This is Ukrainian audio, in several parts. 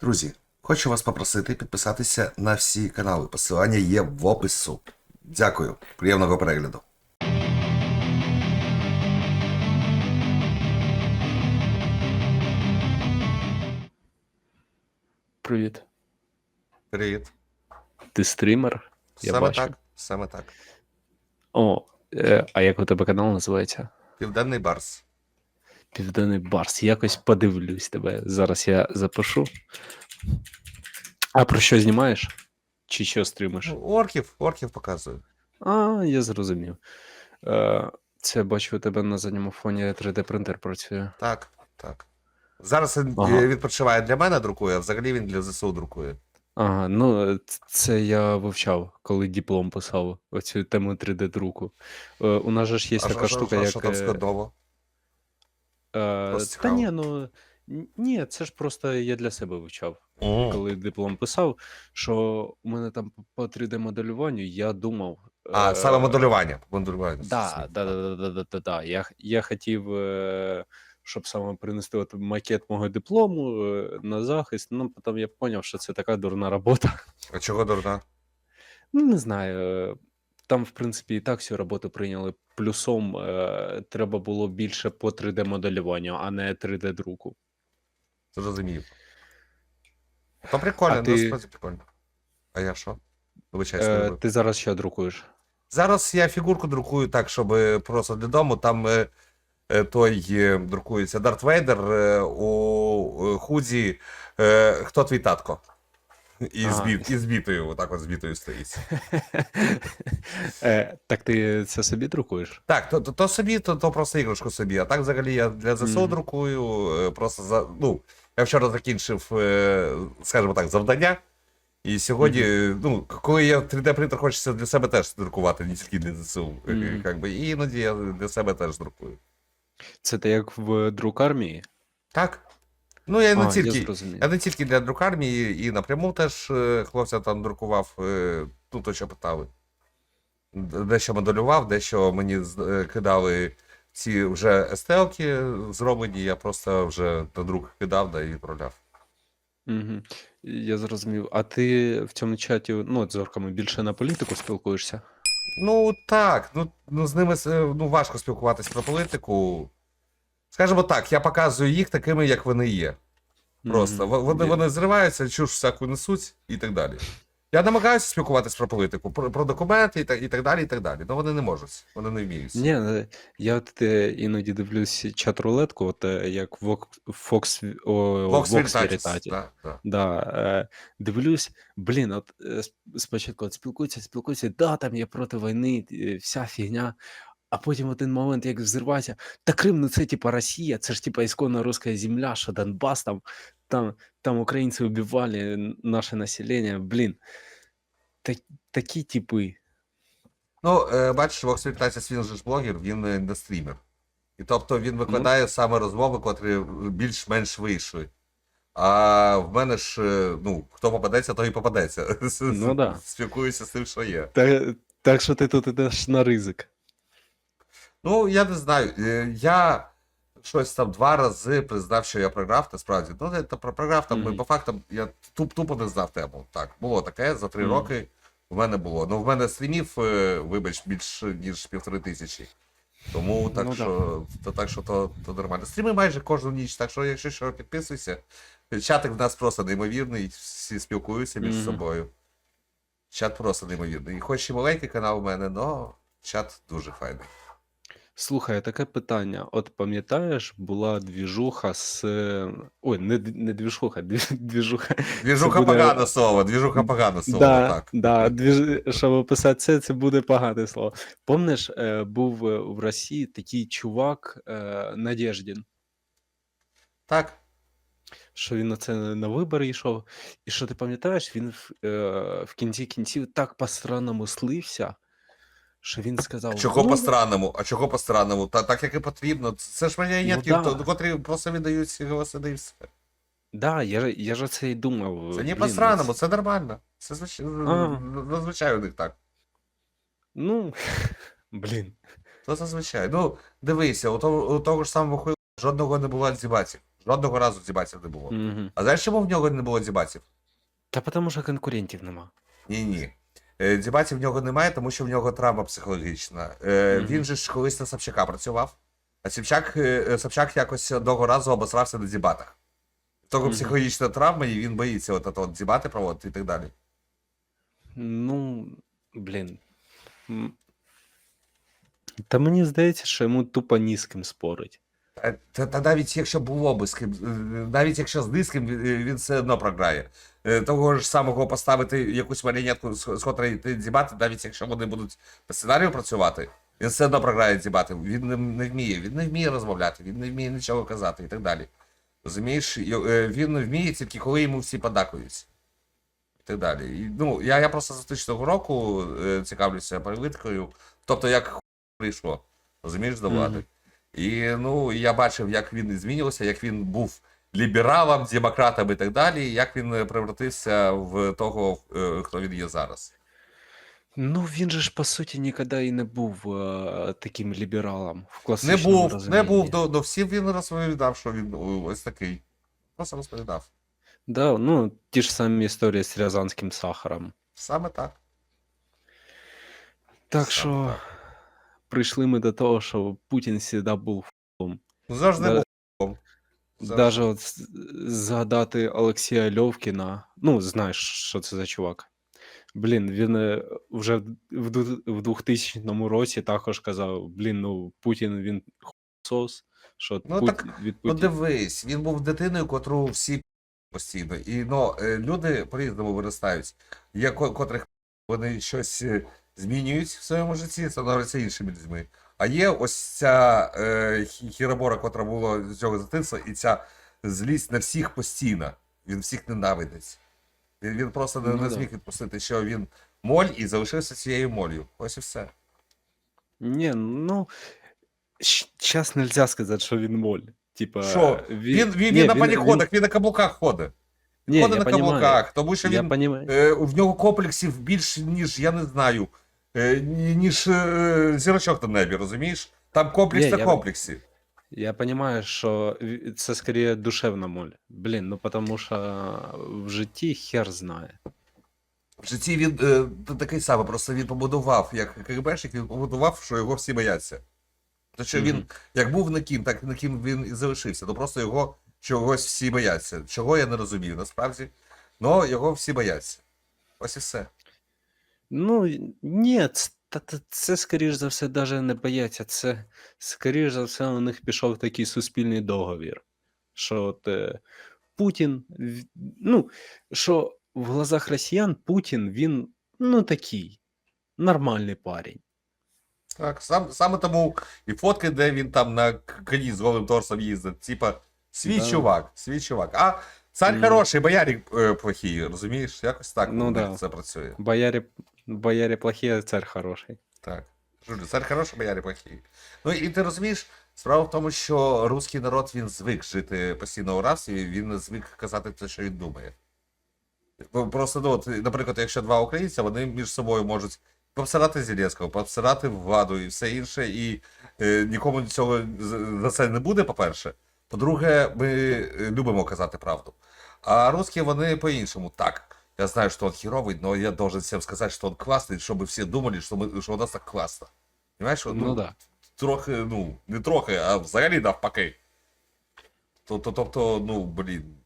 Друзі, хочу вас попросити підписатися на всі канали. Посилання є в опису. Дякую, приємного перегляду. Привіт. Привіт. Ти стрімер? Я саме бачу. так, саме так. О, е, а як у тебе канал називається? Південний Барс. Південний Барс. Якось подивлюсь тебе. Зараз я запишу. А про що знімаєш? Чи що стрімиш? Ну, орків, орків показую. А, я зрозумів. Е, це бачу у тебе на задньому фоні 3D принтер працює. Так, так. Зараз він Ага. е, відпочиває для мене друкує, а взагалі він для ЗСУ друкує. Ага, ну е, це я вивчав, коли диплом писав оцю тему 3D друку. Е, у нас же ж є а така що, штука, що, як. що там е, складново? Е, Просто та ні, ну ні, це ж просто я для себе вивчав. М. Коли диплом писав, що у мене там по- по 3D-моделюванню я думав. А, е, саме моделювання. моделювання. Да, да, да, да, да, да, да, да. Я, х- я хотів, е, щоб саме принести от макет мого диплому е, на захист. Ну, потім я зрозумів, що це така дурна робота. А чого дурна? Ну, не знаю. е, Там, в принципі, і так всю роботу прийняли. Плюсом е, треба було більше по 3D-моделюванню, а не 3D-друку. Зрозумів. То прикольно, А ти- насправді прикольно. А я що? Вибачаюсь, не Е, ти зараз що друкуєш? Зараз я фігурку друкую так, щоб е, просто для дому. Там е, е, той е, друкується Дарт Вейдер е, у е, худі. Е, хто твій татко? І, Ага. збіт, і збітою, отак от збітою стоїть. Е, так ти це собі друкуєш? Так, то, то, то собі, то, то просто іграшку собі. А так взагалі я для ЗСУ Мгм. друкую. е, Просто за. Ну, я вчора закінчив, е, скажімо так, завдання. І сьогодні, е, ну, коли я 3D принтер хочеться для себе теж друкувати, не тільки для ЗСУ. е, Мгм. Как би, і іноді я для себе теж друкую. Це ти як в друкармії? Так. Ну, я не А, тільки. зрозумів. Я не тільки для друкармії, і напряму теж е, хлопця там друкував, е, ну, то, що питали. Дещо моделював, дещо мені е, кидали ці вже естелки зроблені, я просто вже на друк кидав да, і відправляв. Угу. Я зрозумів. А ти в цьому чаті, ну, от з орками більше на політику спілкуєшся? Ну так, ну, ну з ними е, ну, важко спілкуватись про політику. Скажімо так, я показую їх такими, як вони є. Просто Мгм. В- вони, вони зриваються, чуш всяку несуть і так далі. Я намагаюся спілкуватись про політику, про, про документи і так, і так далі, і так далі. Але вони не можуть, вони не вміють. Ні, е, я от е, іноді дивлюсь чат-рулетку, от е, як Veritatis. да, да. Да, дивлюсь, блін, от спочатку от спілкуються, спілкуються, да, там я проти війни, вся фігня. А потім в один момент, як взривається, та Крим, ну це типа Росія, це ж типа ісконна руська земля, що Донбас, там, там, там українці вбивали наше населення. Блін, так, такі типи. Ну, е, бачиш, Vox Veritatis, він же ж блогер, він е, не стрімер. І тобто він викладає саме розмови, котрі більш-менш вийшли. А в мене ж, е, ну, хто попадеться, той і попадеться. Ну да. Спілкуюся з тим, що є. Так, так що ти тут ідеш на ризик. Ну, я не знаю. е, Я щось там два рази признав, що я програв, насправді. Ну, не про- програв там, Мгм. по фактам, я туп, тупо не знав тему. Так, було таке, за три Мгм. роки в мене було. Ну, в мене стрімів, е, вибач, більш ніж півтори тисячі. Тому так Ну, що, то, так що то, то нормально. Стріми майже кожну ніч, так що, якщо що, підписуйся. Чатик в нас просто неймовірний, всі спілкуються між Мгм. собою. Чат просто неймовірний. І хоч і маленький канал у мене, але чат дуже файний. Слухай, таке питання. От пам'ятаєш, була двіжуха з. Ой, не, д- не двіжуха, дві- двіжуха. Двіжуха буде- погане слово, двіжуха погане слово, Да, так. да, двіж... щоб описати це, це буде погане слово. Помниш, е, був е, в Росії такий чувак е, Надєждін, Так. що він оце на вибори йшов. І що ти пам'ятаєш, він в, е, в кінці кінців так по-странному слився, що він сказав: Чого «Ну, по-странному? А чого по-странному? Та так як і потрібно. Це ж маріонетки, Ну, да. то- котрі просто віддають ці голоси да і все. Да, я, ж- я ж це і думав. Це не блін, по-странному, це нормально. Це звич... А. зазвичай у них так. Ну, блін. То зазвичай. Ну, дивися, у того, у того ж самого хуй жодного не було альзібатів. Жодного разу дзібатів не було. Угу. А знаєш, чому в нього не було дзібатів? Та тому що конкурентів нема. Ні, ні. Дзібатів в нього немає, тому що в нього травма психологічна. Е, Мгм. Він же ж колись на Собчака працював, а Собчак, е, Собчак якось одного разу обосрався на дзібатах. В Того Мгм. психологічна травма, і він боїться от, от, от дзібати проводити і так далі. Ну, блін. Та мені здається, що йому тупо ні з ким спорить. Та, та, навіть якщо було би з ким, е, навіть якщо з низьким, він все одно програє. Е, Того ж самого поставити якусь маріонетку, з котрої йти дзібати, навіть якщо вони будуть по сценарію працювати, він все одно програє дзібати. Він не, не вміє, він не вміє розмовляти, він не вміє нічого казати і так далі. Розумієш, е, він вміє тільки коли йому всі подакують. І так далі. І, ну, я, я просто з 2000 року е, цікавлюся політикою. Тобто, як прийшло, розумієш, до влади. Мгм. І ну, я бачив, як він змінювався, як він був лібералом, демократом і так далі, як він е, превратився в того, е, хто він є зараз. Ну, він же ж по суті ніколи і не був е, таким лібералом в Не класичному був, не був, до, до всім він розповідав, що він ось такий. Просто розповідав. Да, ну, ті ж самі історії з рязанським сахаром. Саме так. Так Саме що так. прийшли ми до того, що Путін завжди був ф***ом. Ну, завжди Да. був. Завжди. Даже от з- згадати Олексія Льовкіна, ну, знаєш, що це за чувак. Блін, він е, вже в в ду- в 2000 році також казав: блін, ну Путін він сос, що Ну, Пут- так, від Ну Путіна. дивись, він був дитиною, котру всі постійно. І ну, е, люди по-різному виростають. Є ко- котрих вони щось е, змінюють в своєму житті, це становиться іншими людьми. А є ось ця е, хіробора, котра була з цього дитинства, і ця злість на всіх постійно. Він всіх ненавидить. Він, він просто не, Ну, не зміг відпустити, що він моль і залишився цією молью. Ось і все. Ні, ну зараз нельзя сказати, що він моль. Типа, Що? Він, він, Ні, він на паніходах, він на каблуках ходить. Ні, ходить я на каблуках, тому що Я він. Е, в нього комплексів більше, ніж я не знаю, ніж е, зірочок на небі, розумієш? Там комплекс Ні, на я- комплексі. Я понимаю, що це скоріше душевна моль. Блін, ну потому що в житті хер знає. В житті він е, т- такий самий, просто він побудував, як КГБшник, він побудував, що його всі бояться. То що він Мгм. як був на ким, так на ким він і залишився. Ну просто його чогось всі бояться. Чого я не розумію насправді. Но його всі бояться. Ось і все. Ну, ні, ц- та, та, це, скоріш за все, навіть не бояться. Це, скоріш за все, у них пішов такий суспільний договір. Що от, е, Путін, в- ну, що в глазах росіян Путін, він, ну, такий, нормальний парень. Так, сам, саме тому і фотки, де він там на к- коні з голим торсом їздить. Типа, свій Да. чувак, свій чувак. А цар Мгм. хороший, боярик е, плохий, розумієш? Якось так Ну у них да. це працює. Боярі, боярі плохі, а цар хороший. Так. Жулю, цар хороший, боярі плохий. Ну і ти розумієш, справа в тому, що русський народ він звик жити постійно у рабстві, він звик казати те, що він думає. Просто, ну, от, наприклад, якщо два українця, вони між собою можуть пообсирати Зеленського, пообсирати владу і все інше, і е, нікому цього за це не буде, по-перше. По-друге, ми е, любимо казати правду. А русські вони по-іншому. Так, я знаю, что он херовый, но я должен всем сказать, что он классный, чтобы все думали, что, мы, что у нас так класно. Понимаешь? Ну, да. Трохи, ну, не трохи, а взагалі навпаки. Тобто, тобто, ну, блін.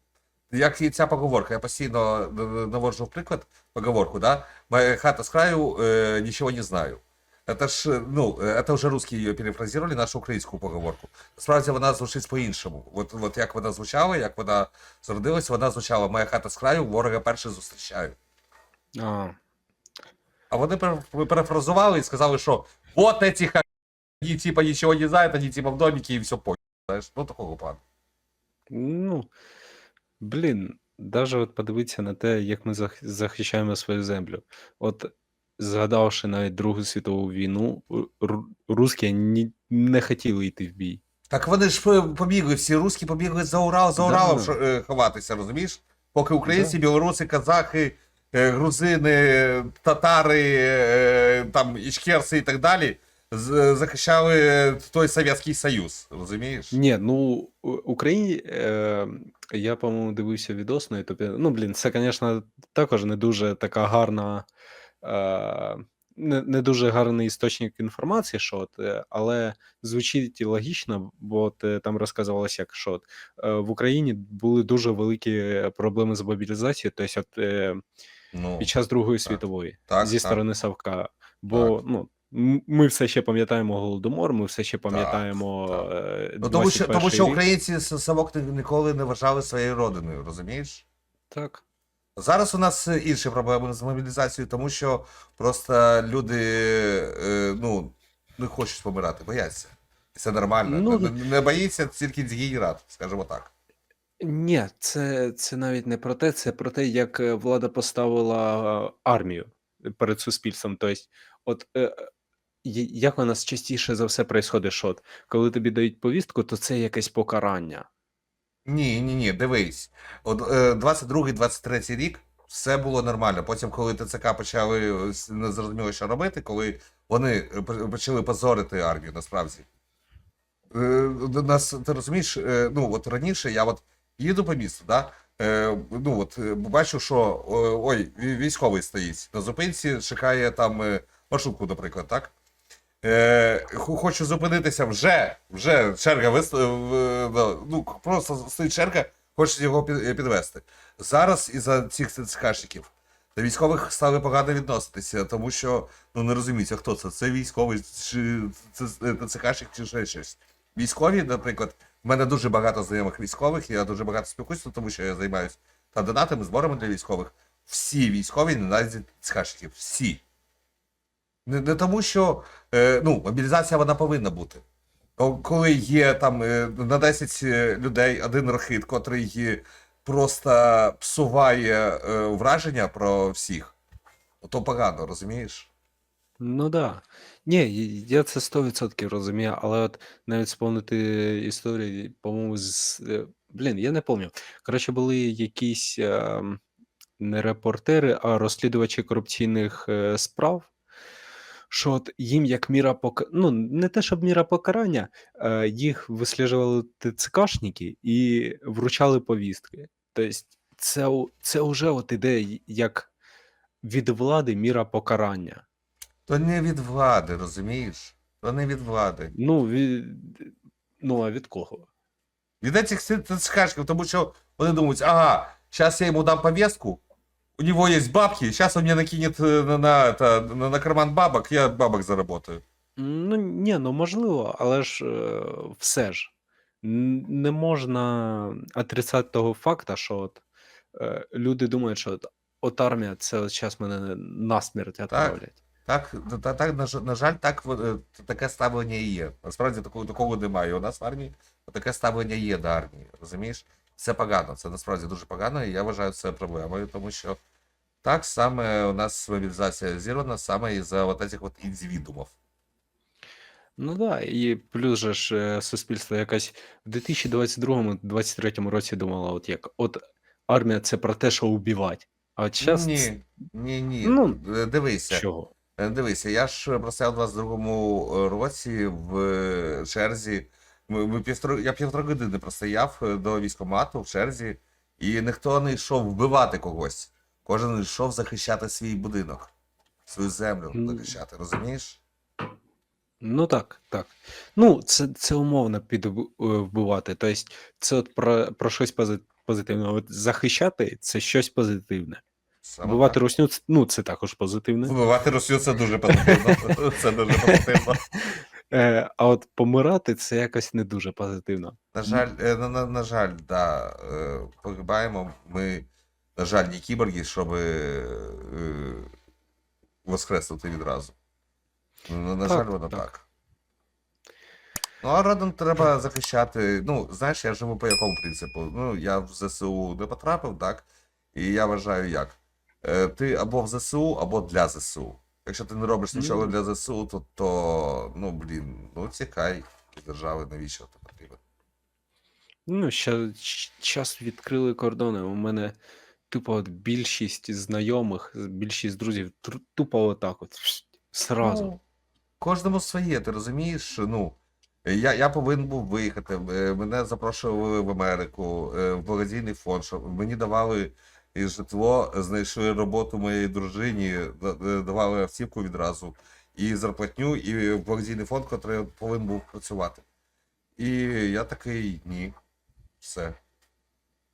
Як і ця поговорка, я постійно н- наводжу в приклад поговорку, да? Моя хата с краю, э, ничего не знаю. Это ж, э, ну, э, это вже русські її перефразували, нашу українську поговорку. Справді вона звучить по-іншому. От, от як вона звучала, як вона зародилась, вона звучала Моя хата з краю, ворога перше зустрічаю. А, А вони пере- перефразували і сказали, що вот эти ха... Они типа ничего не знают, они типа в домике и все понял. Знаєш, ну такого плану. Ну, блін, даже от подивитися на те, як ми зах- захищаємо свою землю. От згадавши навіть Другу світову війну, ру- русські не хотіли йти в бій. Так вони ж побігли, всі русські побігли за Урал, за Уралом що, е, ховатися, розумієш? Поки українці, білоруси, казахи, е, грузини, татари, е, там, ічкерси і так далі захищали той Совєтський Союз, розумієш? Ні, ну Україні е, я, по-моєму, дивився відос на Ютубі. Ну, блін, це, звісно, також не дуже така гарна, е, не, не дуже гарний істочник інформації, що от, е, але звучить логічно, бо от, е, там розказувалося, як що от, е, в Україні були дуже великі проблеми з мобілізацією, тобто от, е, Ну, під час Другої так. світової Так, зі так. сторони Савка. Бо ну, ми все ще пам'ятаємо Голодомор, ми все ще пам'ятаємо. так. е, ну, тому, що, тому що українці Савок ніколи не вважали своєю родиною, розумієш? Так. Зараз у нас е, інші проблеми з мобілізацією, тому що просто люди е, ну, не хочуть помирати, бояться. Це нормально. Ну, не, не боїться тільки дегенерат, скажімо так. Ні, це, це навіть не про те, це про те, як е, влада поставила армію перед суспільством. Тобто, от як у нас частіше за все происходить, що от, коли тобі дають повістку, то це якесь покарання. Ні, ні, ні, дивись. От е, 22-23 рік все було нормально. Потім, коли ТЦК почали е, не зрозуміло, що робити, коли вони е, почали позорити армію, насправді. Нас, ти розумієш, ну от раніше я от їду по місту, да? Ну от бачу, що ой, військовий стоїть на зупинці, чекає там маршрутку, наприклад, так? Е, хочу зупинитися вже, вже черга вис... в- в- ну, просто стоїть черга, хочуть його підвести. Зараз із-за цих ЦЦКшників до військових стали погано відноситися, тому що ну не розуміється, хто це. Це військовий, чи ТЦКшник, чи ще щось. Військові, наприклад, в мене дуже багато знайомих військових, я дуже багато спілкуюся, тому що я займаюся та донатами, зборами для військових. Всі військові ненавидять ЦКшників. Всі. Не, не тому, що е, ну, мобілізація вона повинна бути. Коли є там е, на 10 людей один рахит, котрий е, просто псуває е, враження про всіх, то погано, розумієш? Ну да. Ні, я це 100% розумію, але от навіть сповнити історії, по-моєму, з. е, Блін, я не пам'ятаю. Коротше, були якісь ем, не репортери, а розслідувачі корупційних е, справ. Що от їм як міра пока... ну не те, щоб міра покарання, е, їх висліджували ТЦКшники і вручали повістки. Тобто, це, це вже от іде як від влади міра покарання. То не від влади, розумієш? То не від влади. Ну, від... ну а від кого? Від цих ТЦКшників, тому що вони думають, ага, зараз я йому дам повестку, у него есть бабки, сейчас он мне накинет э, на, на, это, на, на карман бабок, я бабок заработаю. Ну, ні, ну можливо, але ж е, все ж не можна отрицати того факта, що от, е, люди думають, що от, от армія це от зараз мене насмерть відправлять. Так, та, так на, жаль- на жаль, так е, таке ставлення і є. Насправді такого, такого немає. У нас в армії таке ставлення є до армії. Розумієш? Це погано, це насправді дуже погано, і я вважаю це проблемою, тому що так саме у нас мобілізація зірвана саме із-за от цих от індивідумів. Ну да, і плюс же ж е, суспільство якось в 2022-2023 році думало, от як от армія це про те, що убивати. А от зараз Ні, ні, ні. Ну, Е, Дивися. чого? Е, Дивися, я ж простояв у 22-му році в е, черзі. Ми, ми півтори, я півтори години простояв е, до військкомату в черзі, і ніхто не йшов вбивати когось. Кожен йшов захищати свій будинок, свою землю захищати, розумієш? Ну так, так. Ну, це, це умовно під е. Тобто, це от про, про щось позитивне. От захищати це щось позитивне. Саме Вбивати так. русню, ну це також позитивне. Вбивати Росію це дуже позитивно. Це дуже позитивно. Е, а от помирати це якось не дуже позитивно. На жаль, е, на, на, на жаль, да, погибаємо. Ми, на жаль, не кіборги, щоб воскреснути відразу. Ну, на Так, жаль, воно так. так. Ну, а родом треба захищати. Ну, знаєш, я живу по якому принципу? Ну, я в ЗСУ не потрапив, так? І я вважаю як. Е, Ти або в ЗСУ, або для ЗСУ. Якщо ти не робиш нічого Ну. для ЗСУ, то, то ну, блін, ну тікай з держави, навіщо ти потрібен? Ну, ще час відкрили кордони. У мене тупо от більшість знайомих, більшість друзів тупо отак от. Сразу. Ну, кожному своє, ти розумієш? Ну, я, я повинен був виїхати. е, Мене запрошували в Америку, е, в благодійний фонд, щоб мені давали і житло, знайшли роботу моїй дружині, е, давали автівку відразу, і зарплатню, і благодійний фонд, який повинен був працювати. І я такий ні. Все.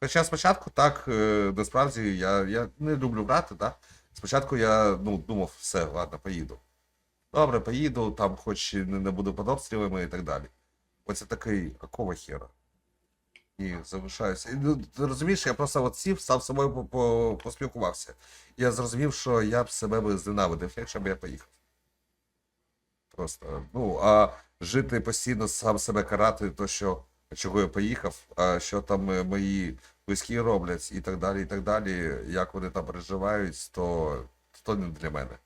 Хоча спочатку так, е, насправді я, я не люблю брати, так? Спочатку я ну, думав, все, ладно, поїду. Добре, поїду, там хоч і не, буду під обстрілами і так далі. Оце такий, какого хера? І залишаюся. І, ну, розумієш, я просто от сів, сам собою по- по- поспілкувався. Я зрозумів, що я б себе би зненавидив, якщо б я поїхав. Просто. Ну, а жити постійно сам себе карати, то що чого я поїхав, що там е, мої близькі роблять і так далі, і так далі, як вони там переживають, то, то не для мене.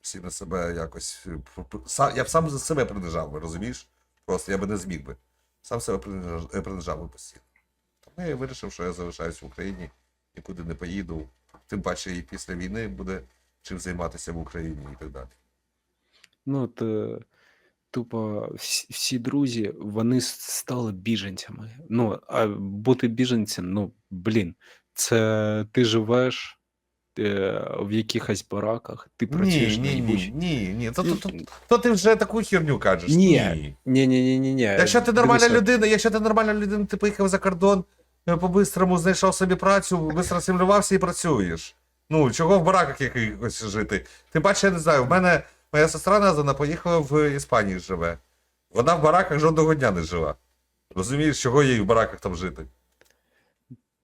Всі на себе якось. е, я б сам за себе принижав розумієш? Просто я би не зміг би. Сам себе принижав, е, би постійно. Тому я вирішив, що я залишаюсь в Україні, нікуди не поїду. Тим паче і після війни буде чим займатися в Україні і так далі. Ну, от, тупо всі, всі друзі, вони стали біженцями. Ну, а бути біженцем, ну, блін, це ти живеш е, в якихось бараках, ти працюєш Ні, ні, ні, ні, ні. То, то, то, то ти вже таку херню кажеш. Ні. Ні. Ні, ні, ні, ні. Якщо ти нормальна Дивися, людина, якщо ти нормальна людина, ти поїхав за кордон, е, по-бистрому знайшов собі працю, бистро асимілювався і працюєш. Ну, чого в бараках якихось жити? Тим паче, я не знаю, в мене моя сестра Назана поїхала в Іспанію живе. Вона в бараках жодного дня не жила. Розумієш, чого їй в бараках там жити?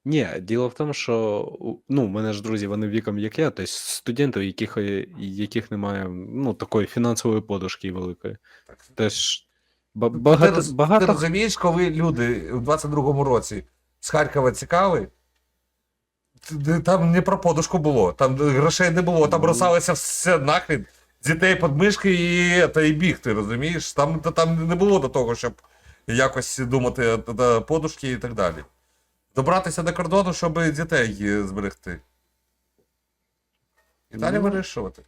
Ні, діло в тому, що ну, у мене ж друзі, вони віком як я, тобто студенти, яких, яких немає ну, такої фінансової подушки великої. Так. Теж ба- Ти, багато, ти розумієш, коли люди у 22-му році з Харкова цікаві, там не про подушку було, там грошей не було, там Ну. бросалося все нахрен, дітей під мишки і, та, і бігти, розумієш? Там, та- там не було до того, щоб якось думати та- та подушки і так далі. Добратися до кордону, щоб дітей е, зберегти. І далі Ну. вирішувати.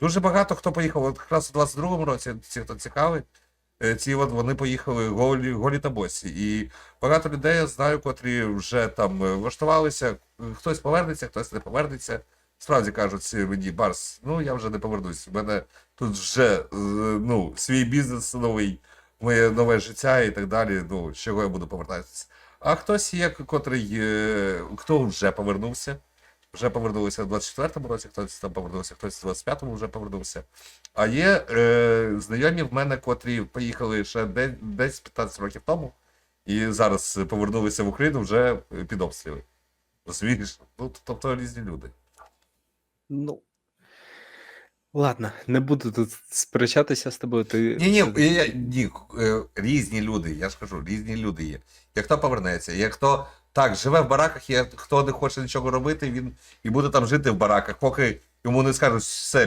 Дуже багато хто поїхав, от якраз у 22-му році, ці, хто цікавий, е, ці от вони поїхали голі, голі та босі. І багато людей я знаю, котрі вже там е, влаштувалися, хтось повернеться, хтось не повернеться. Справді кажуть мені, Барс, ну я вже не повернусь. У мене тут вже е, ну, свій бізнес новий, моє нове життя і так далі. Ну, з чого я буду повертатися. А хтось є, котрий, е, хто вже повернувся, вже повернулися в 24-му році, хтось там повернувся, хтось в 25-му вже повернувся. А є е, знайомі в мене, котрі поїхали ще десь 15 років тому, і зараз повернулися в Україну вже під обстріли. Розумієш? Ну, тобто різні люди. Ну. Ладно, не буду тут сперечатися з тобою. Ти Ні, ні, все- я, ні, е, різні люди, я ж кажу, різні люди є. Є хто повернеться, є хто так, живе в бараках, є хто не хоче нічого робити, він і буде там жити в бараках, поки йому не скажуть, все,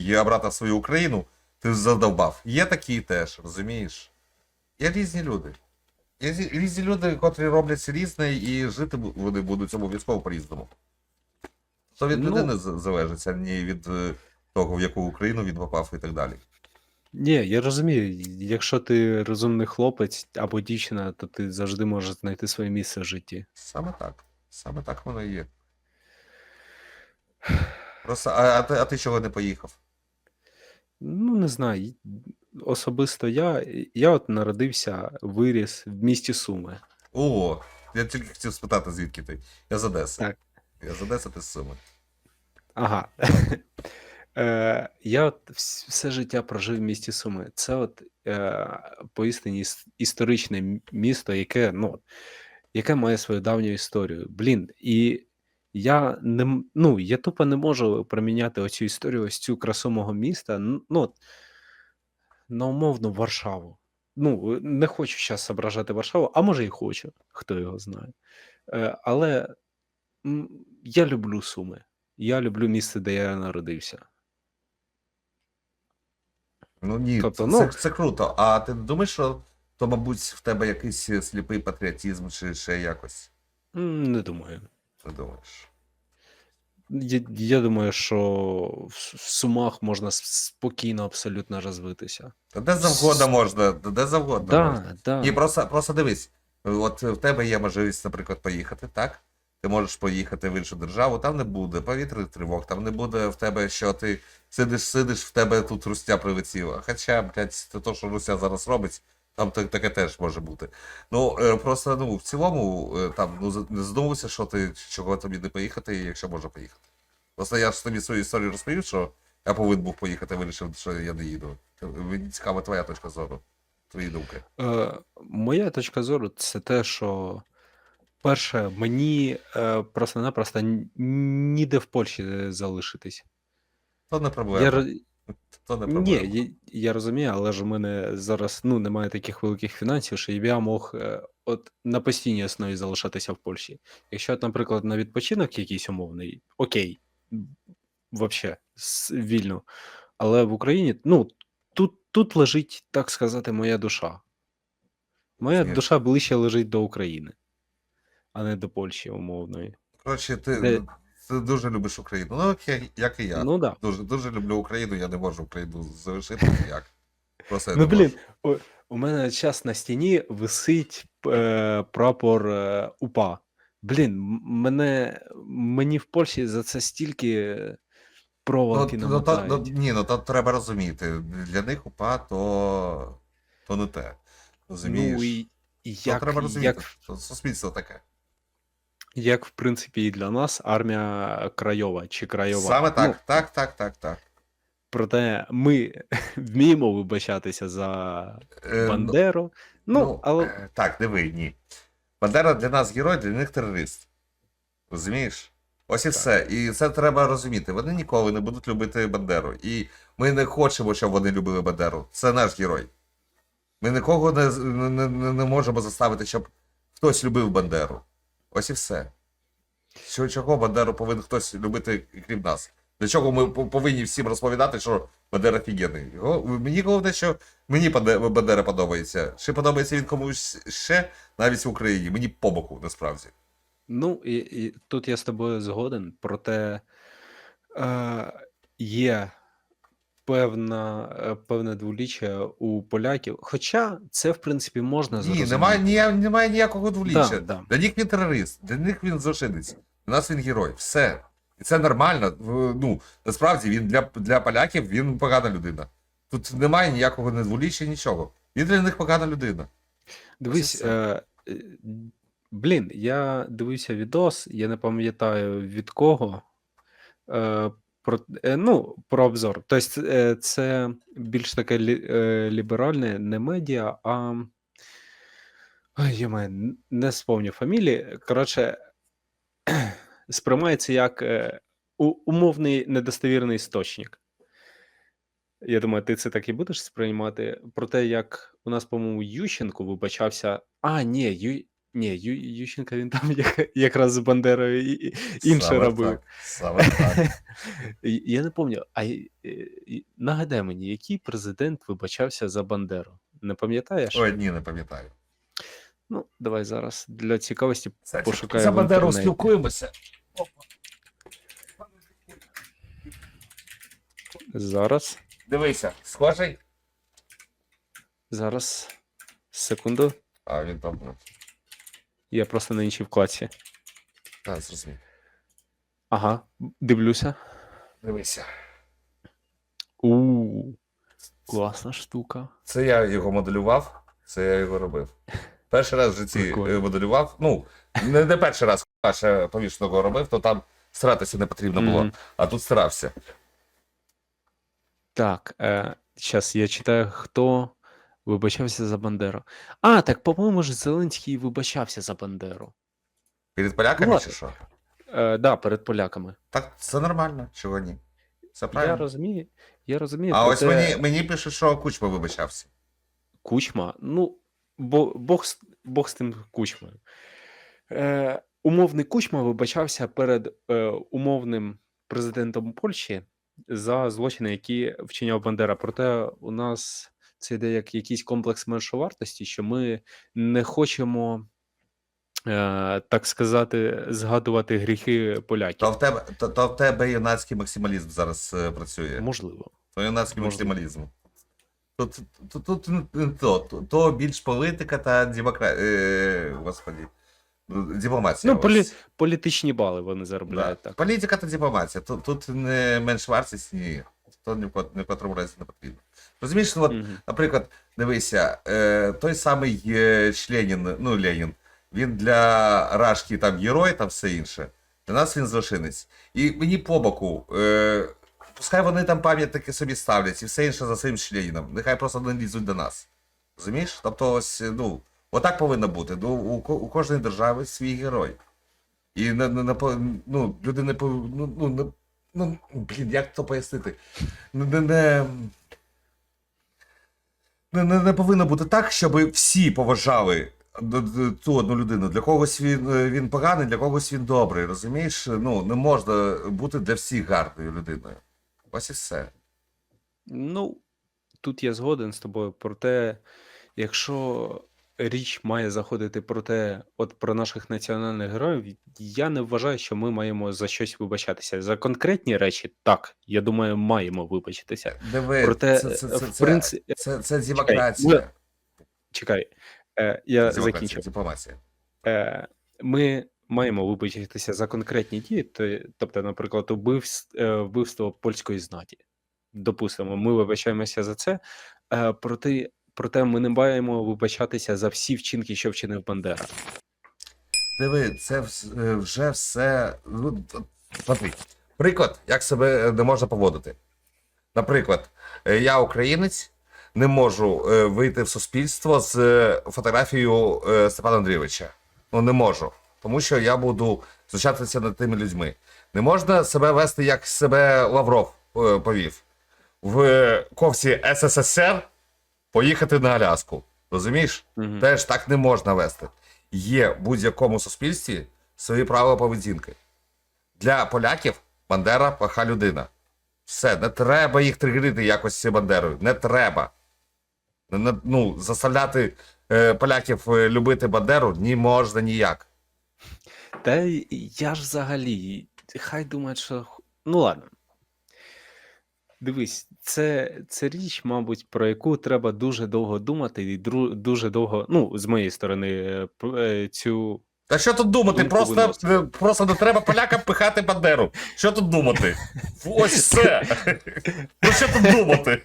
пі***, обратно в свою Україну, ти задовбав. Є такі теж, розумієш? Є різні люди. Є зі- різні люди, котрі роблять різне, і жити бу- вони будуть обов'язково по-різному. То від Ну. людини залежить, а не від е, того, в яку Україну він попав і так далі. Ні, я розумію, якщо ти розумний хлопець або дівчина, то ти завжди можеш знайти своє місце в житті. Саме так. Саме так воно і є. Просто, а, а, ти, а ти чого не поїхав? Ну, не знаю. Особисто я, я от народився, виріс в місті Суми. О, я тільки хотів спитати, звідки ти. Я з Одеси. Так. Я з Одеси, ти з Суми. Ага. Е, я от вс- все життя прожив в місті Суми. Це от е, поістині іс- історичне місто, яке, ну, яке має свою давню історію. Блін, і я не ну, я тупо не можу проміняти оцю історію, ось цю красу мого міста. н- Ну, на умовну Варшаву. Ну, не хочу зараз ображати Варшаву, а може і хочу, хто його знає. Е, але м, я люблю Суми. Я люблю місце, де я народився. Ну ні, Тобто, це, ну- це, це круто. А ти думаєш, що то, мабуть, в тебе якийсь е, сліпий патріотизм чи ще якось? Не думаю. Не думаєш? Я, я думаю, що в, Сумах можна спокійно абсолютно розвитися. Та Де завгодно можна, де завгодно можна. Да, да. І просто, просто дивись, от в тебе є можливість, наприклад, поїхати, так? Ти можеш поїхати в іншу державу, там не буде повітряних тривог, там не буде в тебе, що ти сидиш, сидиш, в тебе тут рустя прилетіла. Хоча, блядь, це то, що Руся зараз робить, там таке теж може бути. Ну, е, просто ну, в цілому, е, там, ну, не задумуйся, що ти чого тобі не поїхати, якщо можна поїхати. Просто я ж тобі свою історію розповів, що я повинен був поїхати, вирішив, що я не їду. Мені цікава твоя точка зору, твої думки. Е, моя точка зору це те, що перше, мені е, просто-напросто ніде в Польщі залишитись. То не проблема. Я, ро- То не ні, проблема. я, я розумію, але ж у мене зараз ну, немає таких великих фінансів, що я мог е, от на постійній основі залишатися в Польщі. Якщо, от, наприклад, на відпочинок якийсь умовний, окей, взагалі, вільно. Але в Україні, ну, тут, тут лежить, так сказати, моя душа. Моя Ні. душа ближче лежить до України, а не до Польщі умовної. Коротше, ти, Де- ти дуже любиш Україну. Ну, як, я- як і я. Ну. Да. Дуже, дуже люблю Україну, я не можу Україну залишити ніяк. Просто я Ну, не блін, можу. у, у мене час на стіні висить е, прапор е, УПА. Блін, м- мене, мені в Польщі за це стільки Ну, проволоки ну, то, ну, намотають. ні, ну то треба розуміти. Для них УПА то, то не те. Розумієш? Ну, і, і як, треба розуміти, як, що суспільство таке. Як, в принципі, і для нас армія краєва чи краєва. Саме Ну, так, так, так, так, так. проте ми вміємо вибачатися за Е, ну, Бандеру. Ну, але е, Так, диви, ні. Бандера для нас герой, для них терорист. Розумієш? Ось і Так. все. І це треба розуміти. Вони ніколи не будуть любити Бандеру. І ми не хочемо, щоб вони любили Бандеру. Це наш герой. Ми нікого не, не, не, не можемо заставити, щоб хтось любив Бандеру. Ось і все. Що, чого Бандеру повинен хтось любити, крім нас? Для чого ми повинні всім розповідати, що Бандера офігенний? Його- Мені головне, що мені Бандера подобається. Чи подобається він комусь ще, навіть в Україні. Мені по боку, насправді. Ну, і, і тут я з тобою згоден, проте е, є певна, е, певне дволіччя у поляків. Хоча це, в принципі, можна Ні, немає, нія- немає ніякого дволіччя. Да, да. Для них він терорист, для них він злочинець. Для нас він герой. Все. І це нормально. Ну, насправді він для, для поляків він погана людина. Тут немає ніякого недволіччя, нічого. Він для них погана людина. Дивись, е, е, блін, я дивився відос, я не пам'ятаю від кого. Е, про, е, ну, про обзор. Тобто, е, це більш таке лі, е, ліберальне, не медіа, а. Я маю, не спомню фамілії. Коротше, сприймається як умовний недостовірний істочник. Я думаю, ти це так і будеш сприймати. Про те, як у нас, по-моєму, Ющенко вибачався. А, ні, Ю... ні Ю... Ющенко він там як... якраз з Бандерою і... і- інше Саме робив. Так, саме так. І- Я не пам'ятаю, а й- е, і- нагадай мені, який президент вибачався за Бандеру? Не пам'ятаєш? Ой, ні, не пам'ятаю. Ну, давай зараз для цікавості Кстати, пошукаю. За Бандеру спілкуємося. Зараз, Дивися, схожий. зараз, секунду. А, він там. ну, Я просто на іншій вкладці. Так, зрозумів. Ага, дивлюся. Дивися. У класна штука. Це я його моделював, це я його робив. Перший раз в житті Прикольно. е, моделював. Ну, не, не перший раз, а ще повішеного робив, то там старатися не потрібно було, Мгм. а тут старався. Так, е, зараз я читаю, хто вибачався за Бандеру. А, так, по-моєму ж Зеленський вибачався за Бандеру. Перед поляками чи що? Е, да, перед поляками. Так, це нормально, чого ні. Це Я розумію, я розумію. А ось мені, мені пише, що Кучма вибачався. Кучма, ну, бо, Бог, Бог з тим Кучмою. Е, умовний Кучма вибачався перед е, умовним президентом Польщі за злочини, які вчиняв Бандера. Проте у нас це йде як якийсь комплекс меншовартості, що ми не хочемо е, так сказати, згадувати гріхи поляків. То в тебе, то, то в тебе юнацький максималізм зараз е, працює. Можливо. То юнацький Можливо. максималізм. Тут, тут, тут то, то, то більш політика та демократія. Е, господи. ну, Дипломатія. Ну, полі- політичні бали вони Да. заробляють так. Політика та дипломатія. Тут, тут не менш вартість, ні. То ні в котрому разі не потрібно. Розумієш, ну, от, наприклад, дивися, е, той самий е, Ленін, ну Ленін, він для Рашки там герой, там все інше. Для нас він злочинець. І мені по боку, е, пускай вони там пам'ятники собі ставлять і все інше за своїм членом. Нехай просто не лізуть до нас. Розумієш? Тобто, ось, ну, отак повинно бути. Ну, у, у кожної держави свій герой. І не, не, не, ну, люди не пов- ну, ну, ну, блін, як то пояснити? Не, не, не, не, не, повинно бути так, щоб всі поважали ту одну людину. Для когось він, він поганий, для когось він добрий. Розумієш? Ну, не можна бути для всіх гарною людиною. Ось і все. Ну, тут я згоден з тобою. Проте, якщо річ має заходити про те, от про наших національних героїв, я не вважаю, що ми маємо за щось вибачатися. За конкретні речі, так, я думаю, маємо вибачитися. Диви, Проте, це, це, е, це, в це, принципі, це, це ми- демократія. чекай, е, я Демократія, закінчу. Е, ми маємо вибачитися за конкретні дії, тобто, наприклад, е, вбивство польської знаті. Допустимо, ми вибачаємося за це, е, проте, проте ми не маємо вибачатися за всі вчинки, що вчинив Бандера. Диви, це е, вже все. Ну. Приклад, як себе е, не можна поводити. Наприклад, е, я українець, не можу е, вийти в суспільство з е, фотографією е, Степана Андрійовича. Ну, не можу. Тому що я буду знущатися над тими людьми. Не можна себе вести, як себе Лавров е, повів. В ковці СССР поїхати на Аляску. Розумієш? Мгм. Теж так не можна вести. Є в будь-якому суспільстві свої правила поведінки. Для поляків Бандера плоха людина. Все, не треба їх тригерити якось Бандерою. Не треба. Не- не- ну, заставляти е, поляків е, любити Бандеру не можна ніяк. Та я ж взагалі, хай думають, що. Ну ладно. Дивись, це, це річ, мабуть, про яку треба дуже довго думати, і дру- дуже довго, ну, з моєї сторони, е, п- е, цю Та що тут думати? Думку Просто, виносити. е, просто не треба полякам пихати Бандеру. Що тут думати? Ось все. Про що тут думати?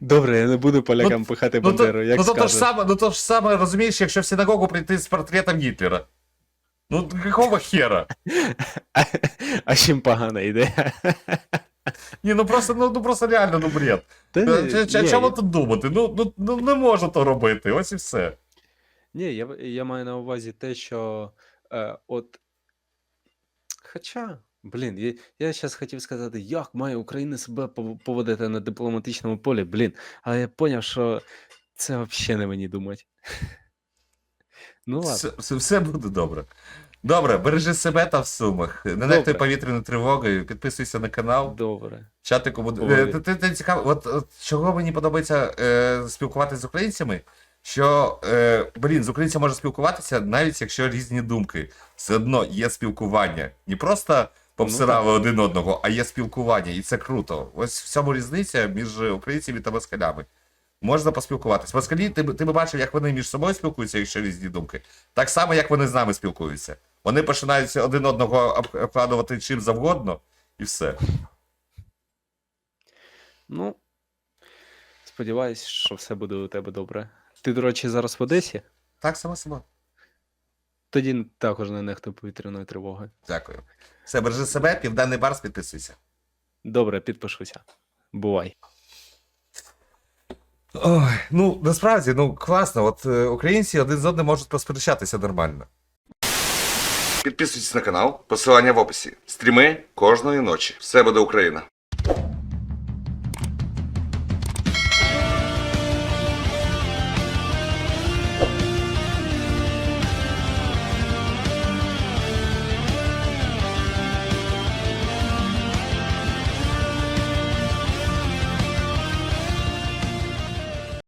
Добре, я не буду полякам пихати Ну, то, Бандеру, як ну, то, то, ж скажеш. саме, ну то ж саме, розумієш, якщо в синагогу прийти з портретом Гітлера. Ну, какого хера? А, а чим погана ідея? Ні, ну просто, ну, ну просто реально, ну бред. Та Е, ні, Чому я- тут думати? Ну, ну, ну не можу то робити, ось і все. Ні, я, я маю на увазі те, що е, от. Хоча, блін, я, я зараз хотів сказати, як має Україна себе пов- поводити на дипломатичному полі, блін, але я зрозумів, що це взагалі не мені думати. Ну ладно, Все, все, все буде добре. Добре, бережи себе та в сумах. Не нехтай повітряною тривогою, підписуйся на канал. добре. Чатику буде. Е, Ти, ти, ти цікаво, от, от чого мені подобається е, спілкуватися з українцями? Що, е, блін, з українцями можна спілкуватися, навіть якщо різні думки. Все одно є спілкування. Не просто повсирали один одного, а є спілкування, і це круто. Ось в цьому різниця між українцями та москалями. Можна поспілкуватися. Москалі, ти, ти б бачив, як вони між собою спілкуються, якщо різні думки. Так само, як вони з нами спілкуються. Вони починають один одного об- обкладувати чим завгодно, і все. Ну, сподіваюсь, що все буде у тебе добре. Ти, до речі, зараз в Одесі? Так само само. Тоді також не нехтуй повітряною тривогою. Дякую. Все, бережи себе, південний барс, підписуйся. Добре, підпишуся. Бувай. Ой, ну насправді, ну класно. От е, українці один з одним можуть посперечатися нормально. Підписуйтесь на канал, посилання в описі. Стріми кожної ночі. Все буде Україна.